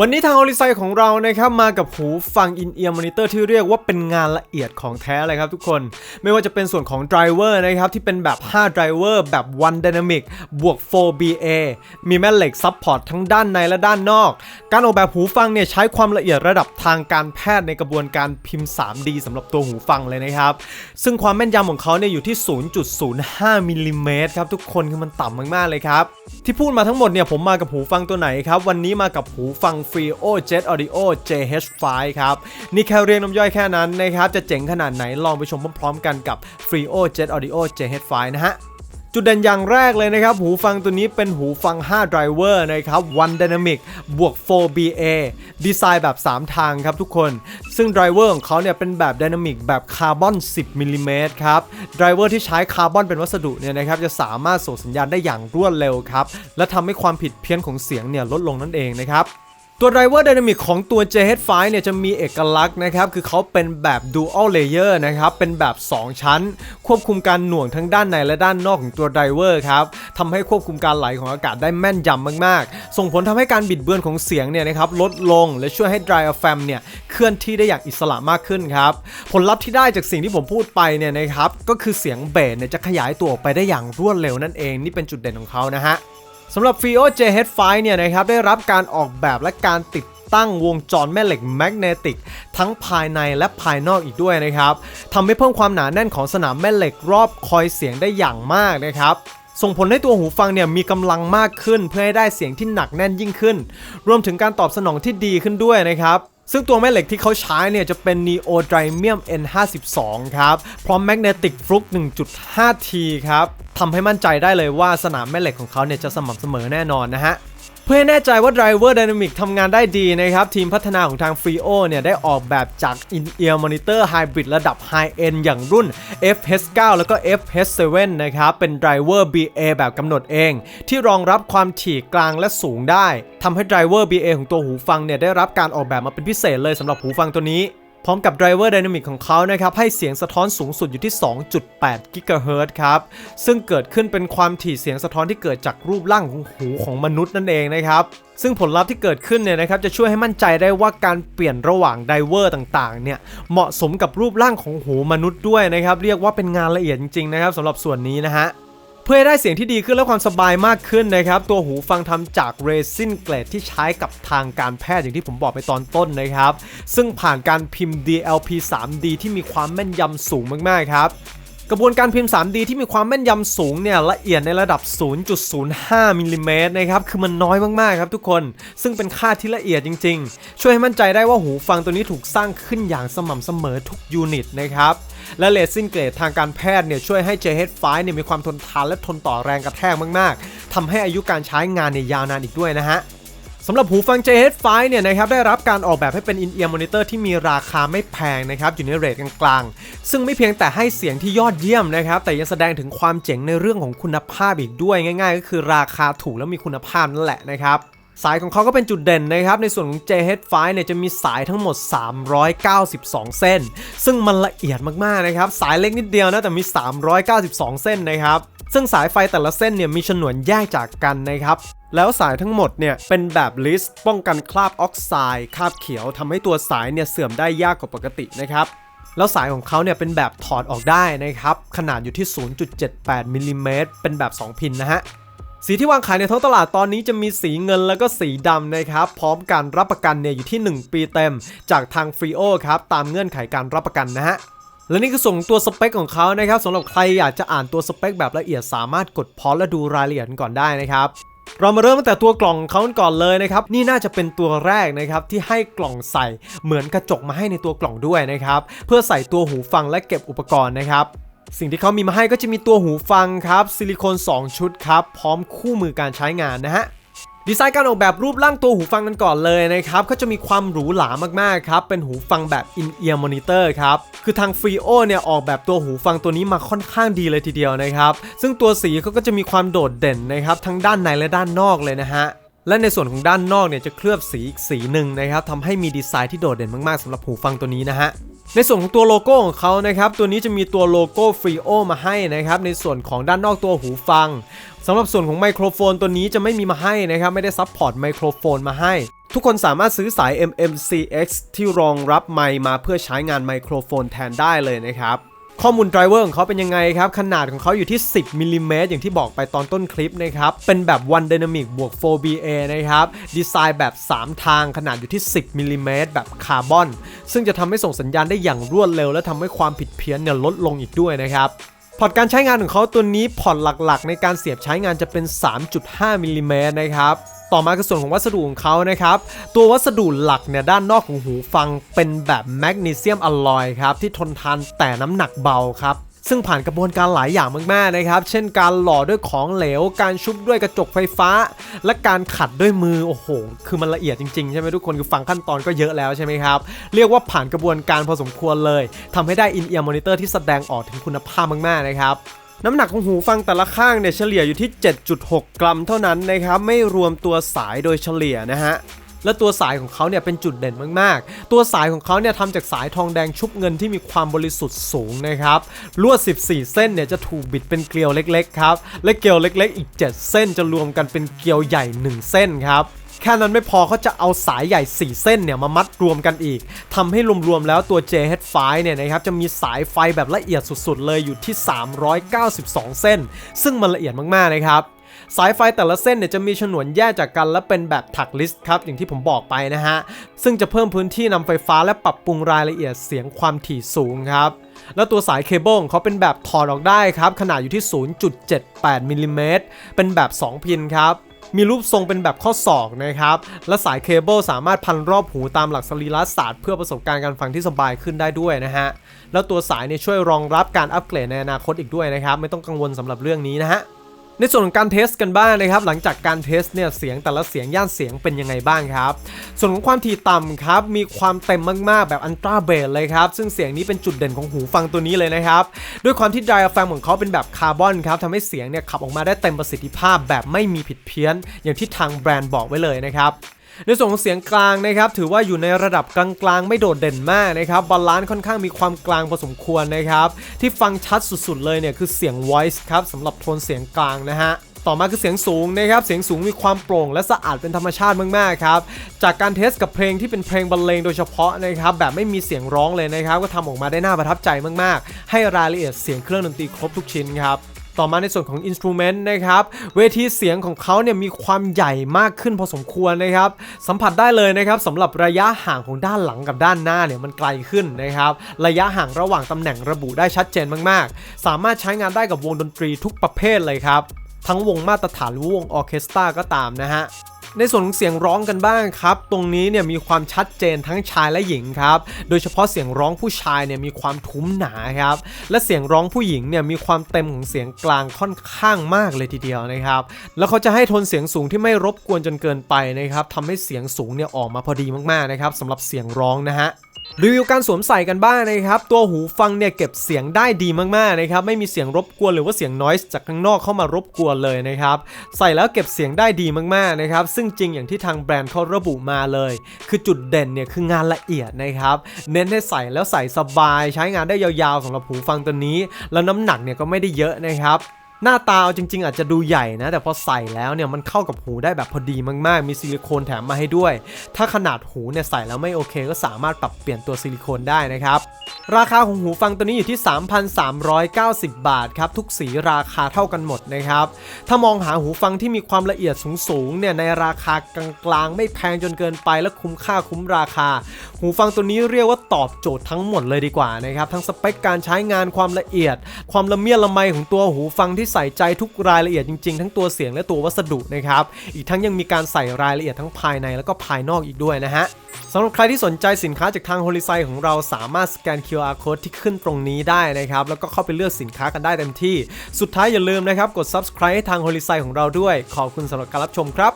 วันนี้ทางโอลิไซของเรานะครับมากับหูฟัง in ear monitor ที่เรียกว่าเป็นงานละเอียดของแท้เลยครับทุกคน ไม่ว่าจะเป็นส่วนของ driver นะครับที่เป็นแบบ5 driver แบบ one dynamic บวก 4 BA มีแม่เหล็กซับพอร์ตทั้งด้านในและด้านนอก การออกแบบหูฟังเนี่ยใช้ความละเอียดระดับทางการแพทย์ในกระบวนการพิมพ์ 3D สำหรับตัวหูฟังเลยนะครับ ซึ่งความแม่นยำของเขาเนี่ยอยู่ที่ 0.05มิลลิเมตรครับทุกคนคือมันต่ำมากๆเลยครับที่พูดมาทั้งหมดเนี่ยผมมากับหูฟังตัวไหนครับวันนี้มากับหูฟัง Frio Jet Audio JH5 ครับ นี่แค่เรียงน้ำย่อยแค่นั้นนะครับ จะเจ๋งขนาดไหนลองไปชมพร้อมๆกันกับ Frio Jet Audio JH5 นะฮะจุดเด่นอย่างแรกเลยนะครับ หูฟังตัวนี้เป็นหูฟัง 5 driver นะครับ One Dynamic บวก 4 BA ดีไซน์แบบ 3 ทางครับทุกคน ซึ่ง driver ของเขาเนี่ยเป็นแบบ Dynamic แบบคาร์บอน 10มิลลิเมตรครับ driver ที่ใช้คาร์บอนเป็นวัสดุเนี่ยนะครับจะสามารถส่งสัญญาณได้อย่างรวดเร็วครับ และทำให้ความผิดเพี้ยนของเสียงเนี่ยลดลงนั่นเองนะครับ ตัว driver dynamic ของตัว JH5 เนี่ยจะมีเอกลักษณ์นะครับ คือเขาเป็นแบบ dual layer นะครับ เป็นแบบ 2 ชั้น ควบคุมการหน่วงทั้งด้านในและด้านนอกของตัว driver ครับทำให้ควบคุมการไหลของอากาศได้แม่นยำมากๆ ส่งผลทำให้การบิดเบือนของเสียงเนี่ยนะครับลดลงและช่วยให้ diaphragm เนี่ยเคลื่อนที่ได้อย่างอิสระมากขึ้นครับ ผลลัพธ์ที่ได้จากสิ่งที่ผมพูดไปเนี่ยนะครับก็คือเสียงเบสเนี่ยจะขยายตัวออกไปได้อย่างรวดเร็วนั่นเอง นี่เป็นจุดเด่นของเขานะฮะ สำหรับ Fio JH5 เนี่ยนะครับได้รับการออกแบบและการติดตั้งวงจรแม่เหล็กแมกเนติกทั้งภายในและภายนอกอีกด้วยนะครับทำให้เพิ่มความหนาแน่นของสนามแม่เหล็กรอบคอยเสียงได้อย่างมากนะครับส่งผลให้ตัวหูฟังเนี่ยมีกำลังมากขึ้นเพื่อให้ได้เสียงที่หนักแน่นยิ่งขึ้น รวมถึงการตอบสนองที่ดีขึ้นด้วยนะครับ ซึ่งตัวแม่เหล็กที่เขาใช้เนี่ยจะเป็น Neo Drymium N52 ครับ พร้อม Magnetic f l u ก 1.5T ครับทำให้มั่นใจได้เลยว่าสนามแม่เหล็กของเขาเนี่ยจะสม่ำเสมอแน่นอนนะฮะ พื่อให้แน่ใจว่า Driver Dynamic ทำงานได้ดีนะครับ ทีมพัฒนาของทาง f r e o เนี่ย ได้ออกแบบจาก In-Ear Monitor Hybrid ระดับ High End อย่างรุ่น FH9 แล้วก็ FH7 นะครับ เป็น Driver BA แบบกำหนดเอง ที่รองรับความถี่กลางและสูงได้ทำให้ Driver BA ของตัวหูฟังเนี่ย ได้รับการออกแบบมาเป็นพิเศษเลยสำหรับหูฟังตัวนี้ พร้อมกับ Driver Dynamic ของเขานะครับ ให้เสียงสะท้อนสูงสุดอยู่ที่ 2.8 GHz ครับ ซึ่งเกิดขึ้นเป็นความถี่เสียงสะท้อนที่เกิดจากรูปร่างของหูของมนุษย์นั่นเองนะครับ ซึ่งผลลัพธ์ที่เกิดขึ้นเนี่ยนะครับจะช่วยให้มั่นใจได้ว่าการเปลี่ยนระหว่างไดเวอร์ต่างๆเนี่ยเหมาะสมกับรูปร่างของหูมนุษย์ด้วยนะครับ เรียกว่าเป็นงานละเอียดจริงๆนะครับสำหรับส่วนนี้นะฮะ พื่อให้ได้เสียงที่ดีขึ้นและความสบายมากขึ้นนะครับ ตัวหูฟังทำจากเรซินเกรดที่ใช้กับทางการแพทย์อย่างที่ผมบอกไปตอนต้นนะครับ ซึ่งผ่านการพิมพ์ DLP 3D ที่มีความแม่นยำสูงมากๆครับ กระบวนการพิมพ์ 3D ที่มีความแม่นยำสูงเนี่ยละเอียดในระดับ 0.05มิลลิเมตรนะครับคือมันน้อยมากๆครับทุกคน ซึ่งเป็นค่าที่ละเอียดจริง ๆ ช่วยให้มั่นใจได้ว่าหูฟังตัวนี้ถูกสร้างขึ้นอย่างสม่ำเสมอทุกยูนิตนะครับและเลซินเกรดทางการแพทย์เนี่ยช่วยให้ JH5 เนี่ยมีความทนทานและทนต่อแรงกระแทกมาก ๆทำให้อายุการใช้งานเนี่ยยาวนานอีกด้วยนะฮะ สำหรับหูฟัง JH5 เนี่ยนะครับได้รับการออกแบบให้เป็น In-Ear Monitor ที่มีราคาไม่แพงนะครับอยู่ในเรทกลางๆ ซึ่งไม่เพียงแต่ให้เสียงที่ยอดเยี่ยมนะครับแต่ยังแสดงถึงความเจ๋งในเรื่องของคุณภาพอีกด้วยง่าย ๆ ก็คือราคาถูกและมีคุณภาพนั่นแหละนะครับสายของเขาก็เป็นจุดเด่นนะครับ ในส่วนของ JH5 เนี่ยจะมีสายทั้งหมด 392 เส้น ซึ่งมันละเอียดมากๆนะครับ สายเล็กนิดเดียวนะแต่มี 392 เส้นนะครับ ซึ่งสายไฟแต่ละเส้นเนี่ยมีฉนวนแยกจากกันนะครับ แล้วสายทั้งหมดเนี่ยเป็นแบบลิสป้องกันคราบออกไซด์คราบเขียวทำให้ตัวสายเนี่ยเสื่อมได้ยากกว่าปกตินะครับแล้วสายของเขาเนี่ยเป็นแบบถอดออกได้นะครับ ขนาดอยู่ที่ 0.78มิลลิเมตรเป็นแบบ 2 พินนะฮะ สีที่วางขายในท้องตลาดตอนนี้จะมีสีเงินแล้วก็สีดำนะครับ พร้อมการรับประกันเนี่ยอยู่ที่ 1 ปีเต็ม จากทางฟรีโอครับ ตามเงื่อนไขการรับประกันนะฮะ และนี่คือส่งตัวสเปคของเขานะครับสำหรับใครอยากจะอ่านตัวสเปคแบบละเอียดสามารถกดพอและดูรายละเอียดก่อนได้นะครับเรามาเริ่มตั้งแต่ตัวกล่องของเขาก่อนเลยนะครับ นี่น่าจะเป็นตัวแรกนะครับที่ให้กล่องใส่เหมือนกระจกมาให้ในตัวกล่องด้วยนะครับ เพื่อใส่ตัวหูฟังและเก็บอุปกรณ์นะครับ สิ่งที่เขามีมาให้ก็จะมีตัวหูฟังครับ ซิลิโคน 2 ชุดครับ พร้อมคู่มือการใช้งานนะฮะ ดีไซน์การออกแบบรูปร่างตัวหูฟังกันก่อนเลยนะครับก็จะมีความหรูหรามากๆครับเป็นหูฟังแบบ in-ear monitor ครับคือทาง Frio เนี่ยออกแบบตัวหูฟังตัวนี้มาค่อนข้างดีเลยทีเดียวนะครับซึ่งตัวสีเขาก็จะมีความโดดเด่นนะครับทั้งด้านในและด้านนอกเลยนะฮะและในส่วนของด้านนอกเนี่ยจะเคลือบสีอีกสีหนึ่งนะครับทำให้มีดีไซน์ที่โดดเด่นมากๆสำหรับหูฟังตัวนี้นะฮะในส่วนของตัวโลโก้ของเขานะครับตัวนี้จะมีตัวโลโก้ Frio มาให้นะครับในส่วนของด้านนอกตัวหูฟัง สำหรับส่วนของไมโครโฟนตัวนี้จะไม่มีมาให้นะครับ ไม่ได้ซัพพอร์ตไมโครโฟนมาให้ ทุกคนสามารถซื้อสาย MMCX ที่รองรับไมค์มาเพื่อใช้งานไมโครโฟนแทนได้เลยนะครับข้อมูลไดรเวอร์ของเขาเป็นยังไงครับ ขนาดของเขาอยู่ที่ 10มิลลิเมตรอย่างที่บอกไปตอนต้นคลิปนะครับ เป็นแบบ One Dynamic บวก 4BA นะครับ ดีไซน์แบบ 3 ทางขนาดอยู่ที่ 10มิลลิเมตรแบบคาร์บอน ซึ่งจะทำให้ส่งสัญญาณได้อย่างรวดเร็ว และทำให้ความผิดเพี้ยนเนี่ยลดลงอีกด้วยนะครับ พอร์ตการใช้งานของเขาตัวนี้พอร์ตหลักๆ ในการเสียบใช้งานจะเป็น 3.5มิลลิเมตรนะครับต่อมาคือส่วนของวัสดุของเขานะครับ ตัววัสดุหลักเนี่ยด้านนอกของหูฟังเป็นแบบแมกนีเซียมอลลอยครับที่ทนทานแต่น้ำหนักเบาครับ ซึ่งผ่านกระบวนการหลายอย่างมากๆนะครับ เช่นการหล่อด้วยของเหลว การชุบด้วยกระจกไฟฟ้า และการขัดด้วยมือ โอ้โห คือมันละเอียดจริงๆ ใช่ไหมทุกคน คือฟังขั้นตอนก็เยอะแล้วใช่ไหมครับ เรียกว่าผ่านกระบวนการพอสมควรเลยทำให้ได้อินเอียร์มอนิเตอร์ที่แสดงออกถึงคุณภาพมากๆนะครับน้ำหนักของหูฟังแต่ละข้างเนี่ยเฉลี่ยอยู่ที่ 7.6 กรัมเท่านั้นนะครับ ไม่รวมตัวสายโดยเฉลี่ยนะฮะ และตัวสายของเขาเนี่ยเป็นจุดเด่นมากๆ ตัวสายของเขาเนี่ยทำจากสายทองแดงชุบเงินที่มีความบริสุทธิ์สูงนะครับลวด 14 เส้นเนี่ยจะถูกบิดเป็นเกลียวเล็กๆครับและเกลียวเล็ก ๆ อีก 7 เส้นจะรวมกันเป็นเกลียวใหญ่ 1 เส้นครับแค่นั้นไม่พอเขาจะเอาสายใหญ่ 4 เส้นเนี่ยมามัดรวมกันอีกทำให้รวมๆแล้วตัว JH5 เนี่ยนะครับจะมีสายไฟแบบละเอียดสุดๆเลยอยู่ที่ 392 เส้น ซึ่งมันละเอียดมากๆนะครับ สายไฟแต่ละเส้นเนี่ยจะมีฉนวนแยกจากกันและเป็นแบบถักลิสต์ครับอย่างที่ผมบอกไปนะฮะ ซึ่งจะเพิ่มพื้นที่นำไฟฟ้าและปรับปรุงรายละเอียดเสียงความถี่สูงครับแล้วตัวสายเคเบิลเขาเป็นแบบถอดออกได้ครับ ขนาดอยู่ที่ 0.78มิลลิเมตรเป็นแบบ 2 พินครับมีรูปทรงเป็นแบบข้อศอกนะครับ และสายเคเบิลสามารถพันรอบหูตามหลักสรีระศาสตร์เพื่อประสบการณ์การฟังที่สบายขึ้นได้ด้วยนะฮะ แล้วตัวสายเนี่ยช่วยรองรับการอัปเกรดในอนาคตอีกด้วยนะครับ ไม่ต้องกังวลสำหรับเรื่องนี้นะฮะ ในส่วนของการเทสกันบ้างนะครับ หลังจากการเทสเนี่ยเสียงแต่ละเสียงย่านเสียงเป็นยังไงบ้างครับ ส่วนของความถี่ต่ำครับมีความเต็มมากๆ แบบอันตราเบสเลยครับ ซึ่งเสียงนี้เป็นจุดเด่นของหูฟังตัวนี้เลยนะครับ ด้วยความที่ไดอะแฟมของเขาเป็นแบบคาร์บอนครับทำให้เสียงเนี่ยขับออกมาได้เต็มประสิทธิภาพแบบไม่มีผิดเพี้ยน อย่างที่ทางแบรนด์บอกไว้เลยนะครับ ในส่วนของเสียงกลางนะครับถือว่าอยู่ในระดับกลางๆ ไม่โดดเด่นมากนะครับบาลานซ์ค่อนข้างมีความกลางพอสมควรนะครับที่ฟังชัดสุดๆเลยเนี่ยคือเสียง voice ครับสำหรับโทนเสียงกลางนะฮะต่อมาคือเสียงสูงนะครับ เสียงสูงมีความโปร่งและสะอาดเป็นธรรมชาติมากๆครับ จากการเทสกับเพลงที่เป็นเพลงบรรเลงโดยเฉพาะนะครับ แบบไม่มีเสียงร้องเลยนะครับ ก็ทำออกมาได้น่าประทับใจมากๆ ให้รายละเอียดเสียงเครื่องดนตรีครบทุกชิ้นครับ ต่อมาในส่วนของอินสตูเมนต์นะครับเวทีเสียงของเขาเนี่ยมีความใหญ่มากขึ้นพอสมควรนะครับสัมผัสได้เลยนะครับสำหรับระยะห่างของด้านหลังกับด้านหน้าเนี่ยมันไกลขึ้นนะครับระยะห่างระหว่างตำแหน่งระบุได้ชัดเจนมากๆ สามารถใช้งานได้กับวงดนตรีทุกประเภทเลยครับ ทั้งวงมาตรฐานหรือวงออเคสตราก็ตามนะฮะ ในส่วนของเสียงร้องกันบ้างครับ ตรงนี้เนี่ยมีความชัดเจนทั้งชายและหญิงครับ โดยเฉพาะเสียงร้องผู้ชายเนี่ยมีความทุ้มหนาครับ และเสียงร้องผู้หญิงเนี่ยมีความเต็มของเสียงกลางค่อนข้างมากเลยทีเดียวนะครับ แล้วเขาจะให้โทนเสียงสูงที่ไม่รบกวนจนเกินไปนะครับทำให้เสียงสูงเนี่ยออกมาพอดีมากๆนะครับสำหรับเสียงร้องนะฮะ รีวิวการสวมใส่กันบ้างนะครับ ตัวหูฟังเนี่ยเก็บเสียงได้ดีมากๆนะครับ ไม่มีเสียงรบกวนหรือว่าเสียง noise จากข้างนอกเข้ามารบกวนเลยนะครับ ใส่แล้วเก็บเสียงได้ดีมากๆนะครับ ซึ่งจริงอย่างที่ทางแบรนด์เขาระบุมาเลย คือจุดเด่นเนี่ยคืองานละเอียดนะครับ เน้นให้ใส่แล้วใส่สบาย ใช้งานได้ยาวๆสำหรับหูฟังตัวนี้ แล้วน้ำหนักเนี่ยก็ไม่ได้เยอะนะครับ หน้าตาเอาจริง ๆ อาจจะดูใหญ่นะ แต่พอใส่แล้วเนี่ยมันเข้ากับหูได้แบบพอดีมากๆ มีซิลิโคนแถมมาให้ด้วย ถ้าขนาดหูเนี่ยใส่แล้วไม่โอเค ก็สามารถปรับเปลี่ยนตัวซิลิโคนได้นะครับราคาของหูฟังตัวนี้อยู่ที่ 3,390 บาทครับทุกสีราคาเท่ากันหมดนะครับถ้ามองหาหูฟังที่มีความละเอียดสูงๆเนี่ยในราคากลางๆ ไม่แพงจนเกินไปและคุ้มค่าคุ้มราคา หูฟังตัวนี้เรียกว่าตอบโจทย์ทั้งหมดเลยดีกว่านะครับทั้งสเปคการใช้งานความละเอียด ความละเมียดละไมของตัวหูฟังที่ใส่ใจทุกรายละเอียดจริงๆ ทั้งตัวเสียงและตัววัสดุนะครับ อีกทั้งยังมีการใส่รายละเอียดทั้งภายในแล้วก็ภายนอกอีกด้วยนะฮะสำหรับใครที่สนใจสินค้าจากทาง h o l i ไซของเราสามารถสแกน QR code ที่ขึ้นตรงนี้ได้นะครับ แล้วก็เข้าไปเลือกสินค้ากันได้เต็มที่ สุดท้ายอย่าลืมนะครับ กด subscribe ให้ทาง h o l i ไซของเราด้วย ขอบคุณสำหรับการรับชมครับ